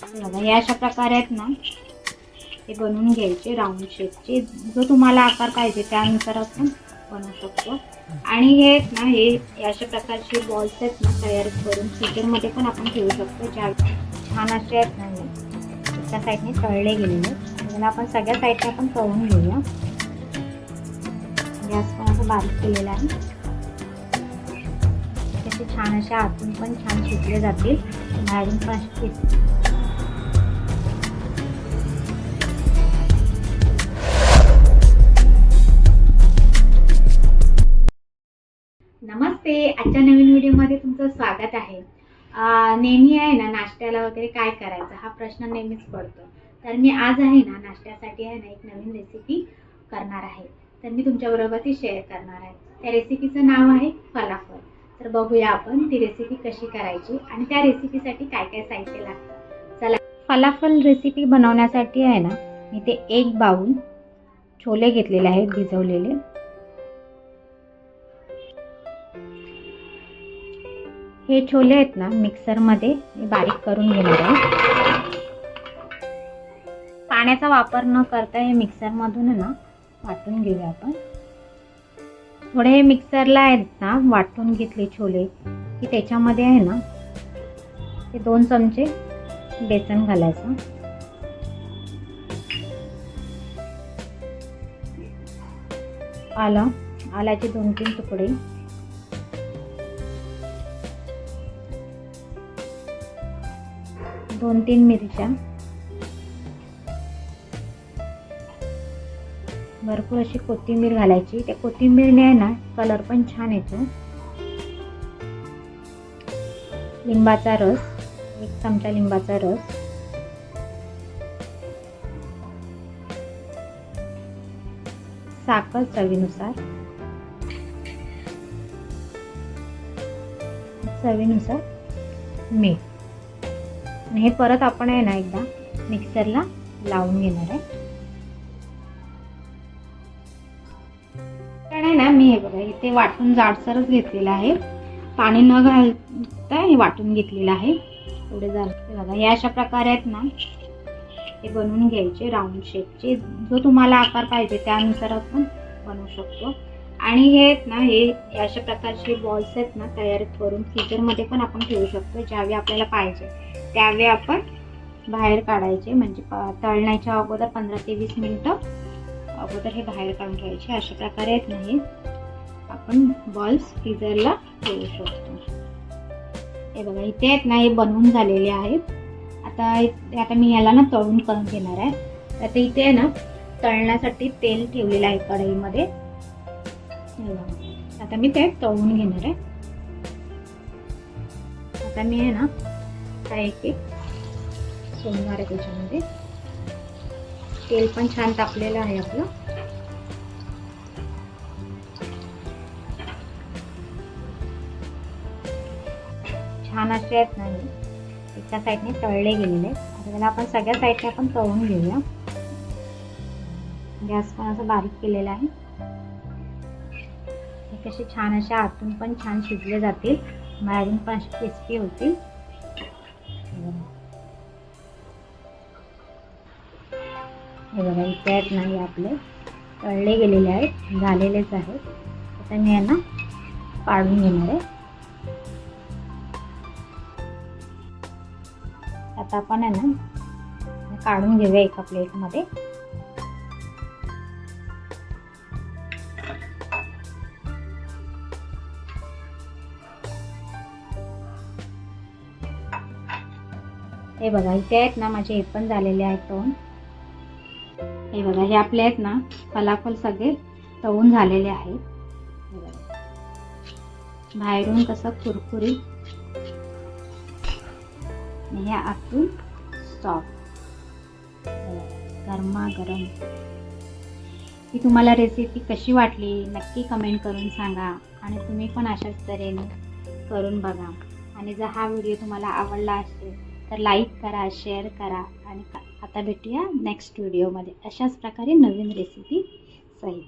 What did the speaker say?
बघा हे अशा प्रकारे आहेत ना हे बनवून घ्यायचे राऊंड शेपचे जो तुम्हाला आकार पाहिजे त्यानुसार आपण बनवू शकतो. आणि हे आहेत ना हे अशा प्रकारचे बॉल्स आहेत ना तयार करून फ्रीजरमध्ये पण आपण ठेवू शकतो ज्या छान असे आहेत ना हे. एका साईडने तळले गेलेले. त्याला आपण सगळ्या साईडने आपण तळून घेऊया. गॅस पण असं बारीक केलेला आहे. त्याचे छान असे आतून पण छान शिजले जातील. बाहेरून पण असे नमस्ते आजच्या नवीन व्हिडिओमध्ये तुमचं स्वागत आहे. नेहमी आहे ना नाश्त्याला वगैरे काय करायचं? हा प्रश्न नेहमीच पडतो. तर मी आज आहे ना नाश्त्यासाठी आहे ना एक नवीन रेसिपी करणार आहे. तर मी तुमच्याबरोबर ती शेअर करणार आहे. त्या रेसिपीचं नाव आहे फलाफल. तर बघूया आपण ती रेसिपी कशी करायची आणि त्या रेसिपीसाठी काय काय साहित्य लागतं. चला फलाफल रेसिपी बनवण्यासाठी आहे ना मी ते एक बाऊल छोले घेतलेले आहेत भिजवलेले. हे छोले आहेत ना मिक्सरमध्ये बारीक करून घेणार आहे. पाण्याचा वापर न करता हे मिक्सरमधून ना वाटून घेऊया आपण. थोडे हे मिक्सरला आहेत ना वाटून घेतले छोले की त्याच्यामध्ये आहे ना ते दोन चमचे बेसन घालायचं. आलं आल्याचे दोन तीन तुकडे. दोन तीन मिरच्या. भरपूर अशी कोथिंबीर घालायची. त्या कोथिंबीरने आहे ना कलर पण छान येतो. लिंबाचा रस एक चमचा लिंबाचा रस. साखर चवीनुसार. चवीनुसार मीठ. आणि हे परत आपण आहे ना एकदा मिक्सरला लावून घेणार आहे. आहे ना मी हे बघा इथे वाटून जाडसरच घेतलेलं आहे. पाणी न घालता हे वाटून घेतलेलं आहे. एवढे जाड बघा हे अशा प्रकारे आहेत ना हे बनवून घ्यायचे राऊंड शेपचे जो तुम्हाला आकार पाहिजे त्यानुसार आपण बनवू शकतो. आणि हे आहेत ना हे हे अशा प्रकारचे बॉल्स आहेत ना तयार करून फ्रीजरमध्ये पण आपण ठेवू शकतो ज्यावेळी आपल्याला पाहिजे. त्यावेळी आपण बाहेर काढायचे म्हणजे तळण्याच्या अगोदर पंधरा ते वीस मिनटं अगोदर हे बाहेर काढून घ्यायचे. अशा प्रकारे आहेत नाही. आपण बॉल्स फ्रीजरला ठेवू शकतो. हे बघा इथे आहेत ना हे बनवून झालेले आहेत. आता आता मी याला ना तळून करून घेणार आहे. तर आता इथे आहे ना तळण्यासाठी तेल ठेवलेलं आहे कढईमध्ये. आता मी ते तळून घेणार आहे. आता मी आहे ना आता एक एक सोमवार आहे त्याच्यामध्ये. तेल पण छान तापलेलं आहे आपलं. छान असे आहेत ना एका साईडने तळले गेलेले. आहेत आता त्याला आपण सगळ्या साईडने आपण तळून घेऊया. गॅस पण असं बारीक केलेला आहे. कसे छान अशा आतून पण छान शिजले जातील. बाहेरून पण असे क्रिस्पी होतील. हे बघा इथे आहेत आपले. तळले गेलेले आहेत झालेलेच आहेत. आता मी यांना काढून घेणार आहे. आता आपण आहे ना काढून घेऊया एका प्लेटमध्ये हे बघा इथे आहेत ना माझे हे पण झालेले आहेत तोंड. हे बघा हे आपले आहेत ना फलाफल सगळे तळून झालेले आहेत. बाहेरून कसं कुरकुरीत. हे आतून सॉफ्ट गरमागरम. ही तुम्हाला रेसिपी कशी वाटली नक्की कमेंट करून सांगा. आणि तुम्ही पण अशाच तऱ्हेने करून बघा. आणि जर हा व्हिडिओ तुम्हाला आवडला असेल तर लाईक करा शेअर करा आणि आता भेटूया नेक्स्ट व्हिडिओमध्ये अशाच प्रकारे नवीन रेसिपी सहित.